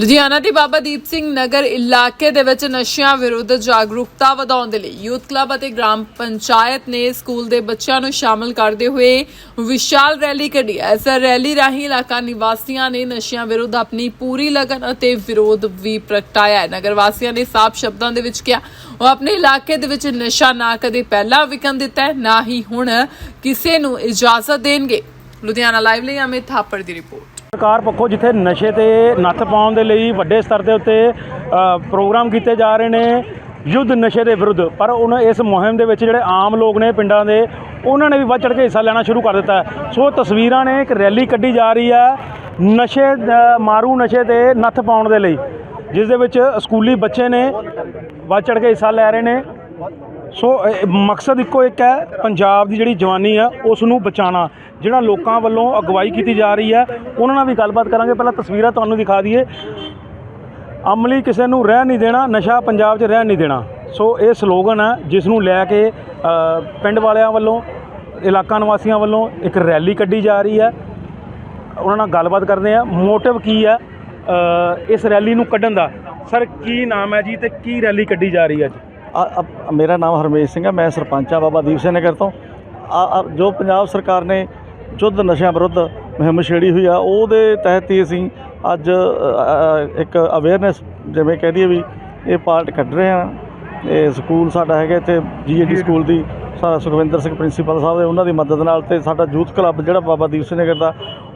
ਲੁਧਿਆਣਾ ਦੇ ਬਾਬਾ ਦੀਪ ਸਿੰਘ ਨਗਰ ਇਲਾਕੇ ਦੇ ਵਿੱਚ ਨਸ਼ਿਆਂ ਵਿਰੁੱਧ ਜਾਗਰੂਕਤਾ ਵਧਾਉਣ ਦੇ ਲਈ ਯੂਥ ਕਲੱਬ ਅਤੇ ਗ੍ਰਾਮ ਪੰਚਾਇਤ ਨੇ ਸਕੂਲ ਦੇ ਬੱਚਿਆਂ ਨੂੰ ਸ਼ਾਮਲ ਕਰਦੇ ਹੋਏ ਵਿਸ਼ਾਲ ਰੈਲੀ ਕੱਢੀ। ਇਸ ਰੈਲੀ ਰਾਹੀਂ ਇਲਾਕਾ ਨਿਵਾਸੀਆਂ ਨੇ ਨਸ਼ਿਆਂ ਵਿਰੁੱਧ ਆਪਣੀ ਪੂਰੀ ਲਗਨ ਅਤੇ ਵਿਰੋਧ ਵੀ ਪ੍ਰਗਟਾਇਆ। ਨਗਰ ਵਾਸੀਆਂ ਨੇ ਸਾਫ਼ ਸ਼ਬਦਾਂ ਦੇ ਵਿੱਚ ਕਿਹਾ, ਉਹ ਆਪਣੇ ਇਲਾਕੇ ਦੇ ਵਿੱਚ ਨਸ਼ਾ ਨਾ ਕਦੇ ਪਹਿਲਾਂ ਵਿਕਣ ਦਿੱਤਾ ਹੈ, ਨਾ ਹੀ ਹੁਣ ਕਿਸੇ ਨੂੰ ਇਜਾਜ਼ਤ ਦੇਣਗੇ। ਲੁਧਿਆਣਾ ਲਾਈਵ ਲਈ ਅਮਿਤ ਥਾਪੜ ਦੀ ਰਿਪੋਰਟ। ਸਰਕਾਰ ਪੱਖੋਂ ਜਿੱਥੇ ਨਸ਼ੇ ਤੇ ਨੱਥ ਪਾਉਣ ਦੇ ਲਈ ਵੱਡੇ ਸਤਰ ਦੇ ਉੱਤੇ ਪ੍ਰੋਗਰਾਮ ਕੀਤੇ ਜਾ ਰਹੇ ਨੇ, ਯੁੱਧ ਨਸ਼ੇ ਦੇ ਵਿਰੁੱਧ, ਪਰ ਉਹਨਾਂ ਇਸ ਮੁਹਿੰਮ ਦੇ ਵਿੱਚ ਜਿਹੜੇ ਆਮ ਲੋਕ ਨੇ ਪਿੰਡਾਂ ਦੇ, ਉਹਨਾਂ ਨੇ ਵੀ ਵੱਧ ਚੜ੍ਹ ਕੇ ਹਿੱਸਾ ਲੈਣਾ ਸ਼ੁਰੂ ਕਰ ਦਿੱਤਾ ਸੋ ਤਸਵੀਰਾਂ ਨੇ ਇੱਕ ਰੈਲੀ ਕੱਢੀ ਜਾ ਰਹੀ ਹੈ, ਨਸ਼ੇ ਮਾਰੂ ਨਸ਼ੇ ਤੇ ਨੱਥ ਪਾਉਣ ਦੇ ਲਈ, ਜਿਸ ਦੇ ਵਿੱਚ ਸਕੂਲੀ ਬੱਚੇ ਨੇ ਵੱਧ ਚੜ੍ਹ ਕੇ ਹਿੱਸਾ ਲੈ ਰਹੇ ਨੇ। ਸੋ ਮਕਸਦ ਇੱਕੋ ਇੱਕ ਹੈ, ਪੰਜਾਬ ਦੀ ਜਿਹੜੀ ਜਵਾਨੀ ਆ ਉਸ ਨੂੰ ਬਚਾਉਣਾ। ਜਿਹੜਾ ਲੋਕਾਂ ਵੱਲੋਂ ਅਗਵਾਈ ਕੀਤੀ ਜਾ ਰਹੀ ਹੈ, ਉਹਨਾਂ ਨਾਲ ਵੀ ਗੱਲਬਾਤ ਕਰਾਂਗੇ। ਪਹਿਲਾਂ ਤਸਵੀਰਾਂ ਤੁਹਾਨੂੰ ਦਿਖਾ ਦਈਏ। ਅਮਲੀ ਕਿਸੇ ਨੂੰ ਰਹਿ ਨਹੀਂ ਦੇਣਾ, ਨਸ਼ਾ ਪੰਜਾਬ 'ਚ ਰਹਿ ਨਹੀਂ ਦੇਣਾ। ਸੋ, ਇਹ ਸਲੋਗਨ ਹੈ ਜਿਸ ਨੂੰ ਲੈ ਕੇ ਪਿੰਡ ਵਾਲਿਆਂ ਵੱਲੋਂ, ਇਲਾਕਾ ਨਿਵਾਸੀਆਂ ਵੱਲੋਂ ਇੱਕ ਰੈਲੀ ਕੱਢੀ ਜਾ ਰਹੀ ਹੈ। ਉਹਨਾਂ ਨਾਲ ਗੱਲਬਾਤ ਕਰਦੇ ਆ ਮੋਟਿਵ ਕੀ ਹੈ ਇਸ ਰੈਲੀ ਨੂੰ ਕੱਢਣ ਦਾ? ਸਰ, ਕੀ ਨਾਮ ਹੈ ਜੀ ਤੇ ਕੀ ਰੈਲੀ ਕੱਢੀ ਜਾ ਰਹੀ ਹੈ ਅੱਜ? ਮੇਰਾ ਨਾਮ ਹਰਮੇਸ਼ ਸਿੰਘ ਹੈ, ਮੈਂ ਸਰਪੰਚ ਆ ਬਾਬਾ ਦੀਪ ਸਿੰਘ ਨਗਰ ਤੋਂ। ਆ ਜੋ ਪੰਜਾਬ ਸਰਕਾਰ ਨੇ ਯੁੱਧ ਨਸ਼ਿਆਂ ਵਿਰੁੱਧ ਮੁਹਿੰਮ ਛੇੜੀ ਹੋਈ ਆ, ਉਹਦੇ ਤਹਿਤ ਹੀ ਅਸੀਂ ਅੱਜ ਇੱਕ ਅਵੇਅਰਨੈਸ ਜਿਵੇਂ ਕਹਿ ਦਈਏ ਵੀ ਇਹ ਪਾਰਟ ਕੱਢ ਰਹੇ ਹਾਂ। ਇਹ ਸਕੂਲ ਸਾਡਾ ਹੈਗਾ ਇੱਥੇ ਜੀਏਡੀ ਸਕੂਲ ਦੀ, ਸਾਡਾ ਸੁਖਵਿੰਦਰ ਸਿੰਘ ਪ੍ਰਿੰਸੀਪਲ ਸਾਹਿਬ ਦੇ ਉਹਨਾਂ ਦੀ ਮਦਦ ਨਾਲ ਤੇ ਸਾਡਾ ਯੂਥ ਕਲੱਬ ਜਿਹੜਾ ਬਾਬਾ ਦੀਪ ਸਿੰਘ ਨਗਰ ਦਾ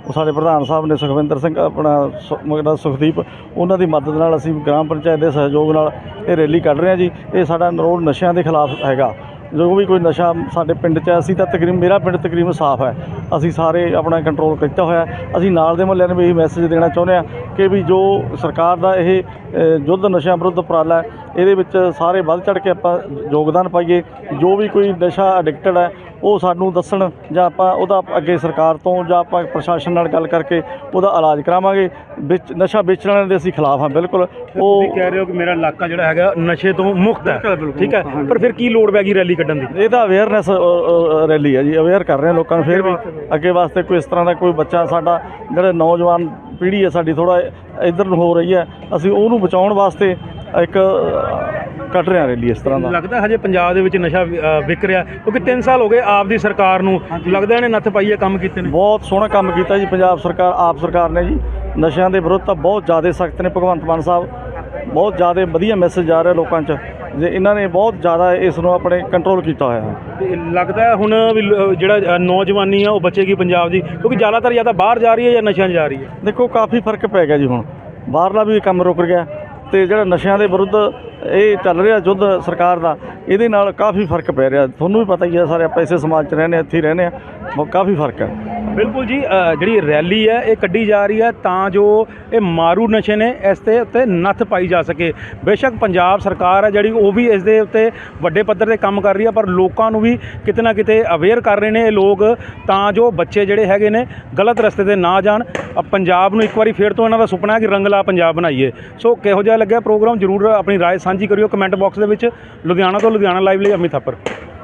ਉਹ ਸਾਡੇ ਪ੍ਰਧਾਨ ਸਾਹਿਬ ਨੇ ਸੁਖਵਿੰਦਰ ਸਿੰਘ, ਆਪਣਾ ਸੁ- ਮਗਰ ਸੁਖਦੀਪ, ਉਹਨਾਂ ਦੀ ਮਦਦ ਨਾਲ ਅਸੀਂ ਗ੍ਰਾਮ ਪੰਚਾਇਤ ਦੇ ਸਹਿਯੋਗ ਨਾਲ ਇਹ ਰੈਲੀ ਕੱਢ ਰਹੇ ਹਾਂ ਜੀ। ਇਹ ਸਾਡਾ ਨਰੋਲ ਨਸ਼ਿਆਂ ਦੇ ਖਿਲਾਫ ਹੈਗਾ। ਜੋ ਵੀ ਕੋਈ ਨਸ਼ਾ ਸਾਡੇ ਪਿੰਡ 'ਚ ਅਸੀਂ ਤਾਂ ਤਕਰੀਬਨ ਮੇਰਾ ਪਿੰਡ ਤਕਰੀਬਨ ਸਾਫ਼ ਹੈ। ਅਸੀਂ ਸਾਰੇ ਆਪਣਾ ਕੰਟਰੋਲ ਕੀਤਾ ਹੋਇਆ ਅਸੀਂ ਨਾਲ ਦੇ ਮੁਹੱਲਿਆਂ ਨੂੰ ਵੀ ਇਹ ਮੈਸੇਜ ਦੇਣਾ ਚਾਹੁੰਦੇ ਹਾਂ ਕਿ ਵੀ ਜੋ ਸਰਕਾਰ ਦਾ ਇਹ ਯੁੱਧ ਨਸ਼ਿਆਂ ਵਿਰੁੱਧ ਉਪਰਾਲਾ ਹੈ, ਇਹਦੇ ਵਿੱਚ ਸਾਰੇ ਵੱਧ ਚੜ ਕੇ ਆਪਾਂ ਯੋਗਦਾਨ ਪਾਈਏ। ਜੋ ਵੀ ਕੋਈ ਨਸ਼ਾ ਐਡਿਕਟਡ ਹੈ ਉਹ ਸਾਨੂੰ ਦੱਸਣ ਜਾਂ ਆਪਾਂ ਉਹਦਾ ਅੱਗੇ ਸਰਕਾਰ ਤੋਂ ਜਾਂ ਆਪਾਂ ਪ੍ਰਸ਼ਾਸਨ ਨਾਲ ਗੱਲ ਕਰਕੇ ਉਹਦਾ ਇਲਾਜ ਕਰਾਵਾਂਗੇ। ਵਿੱਚ ਨਸ਼ਾ ਵੇਚਣ ਵਾਲਿਆਂ ਦੇ ਅਸੀਂ ਖਿਲਾਫ ਹਾਂ ਬਿਲਕੁਲ। ਉਹ ਕਹਿ ਰਹੇ ਹੋ ਕਿ ਮੇਰਾ ਇਲਾਕਾ ਜਿਹੜਾ ਹੈਗਾ ਨਸ਼ੇ ਤੋਂ ਮੁਕਤ ਹੈ। ਠੀਕ ਹੈ ਪਰ ਫਿਰ ਕੀ ਲੋੜ ਪੈ ਗਈ ਰੈਲੀ ਕੱਢਣ ਦੀ? ਇਹ ਤਾਂ ਅਵੇਅਰਨੈਸ ਰੈਲੀ ਹੈ ਜੀ ਅਵੇਅਰ ਕਰ ਰਹੇ ਹਾਂ ਲੋਕਾਂ ਨੂੰ। ਫਿਰ ਵੀ ਅੱਗੇ ਵਾਸਤੇ ਕੋਈ ਇਸ ਤਰ੍ਹਾਂ ਦਾ ਕੋਈ ਬੱਚਾ ਸਾਡਾ ਜਿਹੜੇ ਨੌਜਵਾਨ ਪੀੜ੍ਹੀ ਹੈ ਸਾਡੀ ਥੋੜਾ ਇੱਧਰ ਨੂੰ ਹੋ ਰਹੀ ਹੈ ਅਸੀਂ ਉਹਨੂੰ ਬਚਾਉਣ ਵਾਸਤੇ ਇੱਕ ਕੱਢ ਰਹੇ ਰੈਲੀ ਇਸ ਤਰ੍ਹਾਂ ਦਾ। ਲੱਗਦਾ ਹਜੇ ਪੰਜਾਬ ਦੇ ਵਿੱਚ ਨਸ਼ਾ ਅ, ਵਿਕ ਰਿਹਾ। ਕਿਉਂਕਿ 3 ਸਾਲ ਹੋ ਗਏ ਆਪ ਦੀ ਸਰਕਾਰ ਨੂੰ। ਲੱਗਦਾ ਇਹਨੇ ਨੱਥ ਪਾਈਏ ਕੰਮ ਕੀਤੇ ਨੇ। ਬਹੁਤ ਸੋਹਣਾ ਕੰਮ ਕੀਤਾ ਜੀ ਪੰਜਾਬ ਸਰਕਾਰ ਆਪ ਸਰਕਾਰ ਨੇ ਜੀ। ਨਸ਼ਿਆਂ ਦੇ ਵਿਰੁੱਧ ਤਾਂ ਬਹੁਤ ਜ਼ਿਆਦਾ ਸਖਤ ਨੇ ਭਗਵੰਤ ਮਾਨ ਸਾਹਿਬ। ਬਹੁਤ ਜ਼ਿਆਦਾ ਵਧੀਆ ਮੈਸੇਜ ਜਾ ਰਿਹਾ ਲੋਕਾਂ 'ਚ। ਜੇ ਇਹਨਾਂ ਨੇ ਬਹੁਤ ਜ਼ਿਆਦਾ ਇਸ ਨੂੰ ਆਪਣੇ ਕੰਟਰੋਲ ਕੀਤਾ ਹੋਇਆ। ਹੈ ਤੇ ਲੱਗਦਾ ਹੁਣ ਵੀ ਲ- ਜਿਹੜਾ ਅ, ਨੌਜਵਾਨੀ ਆ ਉਹ ਬਚੇਗੀ ਪੰਜਾਬ ਦੀ। ਕਿਉਂਕਿ ਜ਼ਿਆਦਾਤਰ ਜਾਂ ਤਾਂ ਬਾਹਰ ਜਾ ਰਹੀ ਹੈ ਜਾਂ ਨਸ਼ਿਆਂ 'ਚ ਜਾ ਰਹੀ ਹੈ। ਦੇਖੋ ਕਾਫੀ ਫ਼ਰਕ ਪੈ ਗਿਆ ਜੀ ਹੁਣ। ਬਾਹਰਲਾ ਵੀ ਕੰਮ ਰੁਕ ਗਿਆ। ਤੇ ਜਿਹੜਾ ਨਸ਼ਿਆਂ ਦੇ ਵਿਰੁੱਧ ਇਹ ਚੱਲ ਰਿਹਾ ਯੁੱਧ ਸਰਕਾਰ ਦਾ ਇਹਦੇ ਨਾਲ ਕਾਫੀ ਫਰਕ ਪੈ ਰਿਹਾ ਤੁਹਾਨੂੰ ਵੀ ਪਤਾ ਹੀ ਹੈ ਸਾਰੇ ਆਪਾਂ ਇਸੇ ਸਮਾਜ 'ਚ ਰਹਿੰਦੇ ਹਾਂ, ਇੱਥੇ ਹੀ ਰਹਿੰਦੇ ਆ ਬਹੁਤ ਕਾਫੀ ਫਰਕ ਹੈ ਬਿਲਕੁਲ ਜੀ ਅ, ਜਿਹੜੀ ਰੈਲੀ ਹੈ ਇਹ ਕੱਢੀ ਜਾ ਰਹੀ ਹੈ ਤਾਂ ਜੋ ਇਹ ਮਾਰੂ ਨਸ਼ੇ ਨੇ ਇਸ ਤੇ ਉੱਤੇ ਨੱਥ ਪਾਈ ਜਾ ਸਕੇ ਬੇਸ਼ੱਕ ਪੰਜਾਬ ਸਰਕਾਰ ਹੈ ਜਿਹੜੀ ਉਹ ਵੀ ਇਸ ਦੇ ਉੱਤੇ ਵੱਡੇ ਪੱਧਰ ਤੇ ਕੰਮ ਕਰ ਰਹੀ ਹੈ ਪਰ ਲੋਕਾਂ ਨੂੰ ਵੀ ਕਿਤੇ ਨਾ ਕਿਤੇ ਅਵੇਅਰ ਕਰ ਰਹੇ ਨੇ ਇਹ ਲੋਕ ਤਾਂ ਜੋ ਬੱਚੇ ਜਿਹੜੇ ਹੈਗੇ ਨੇ ਗਲਤ ਰਸਤੇ ਤੇ ਨਾ ਜਾਣ ਅ, ਪੰਜਾਬ ਨੂੰ ਇੱਕ ਵਾਰੀ ਫੇਰ ਤੋਂ ਇਹਨਾਂ ਦਾ ਸੁਪਨਾ ਹੈ ਕਿ ਰੰਗਲਾ ਪੰਜਾਬ ਬਣਾਈਏ ਸੋ ਕਿਹੋ ਜਿਹਾ ਲੱਗਿਆ ਪ੍ਰੋਗਰਾਮ ਜਰੂਰ ਆਪਣੀ رائے ਸਾਂਝੀ ਕਰਿਓ ਕਮੈਂਟ ਬਾਕਸ ਦੇ ਵਿੱਚ ਲੁਧਿਆਣਾ ਤੋਂ ਲੁਧਿਆਣਾ ਲਾਈਵ ਲਈ ਅਮਿਤ ਥਾਪਰ।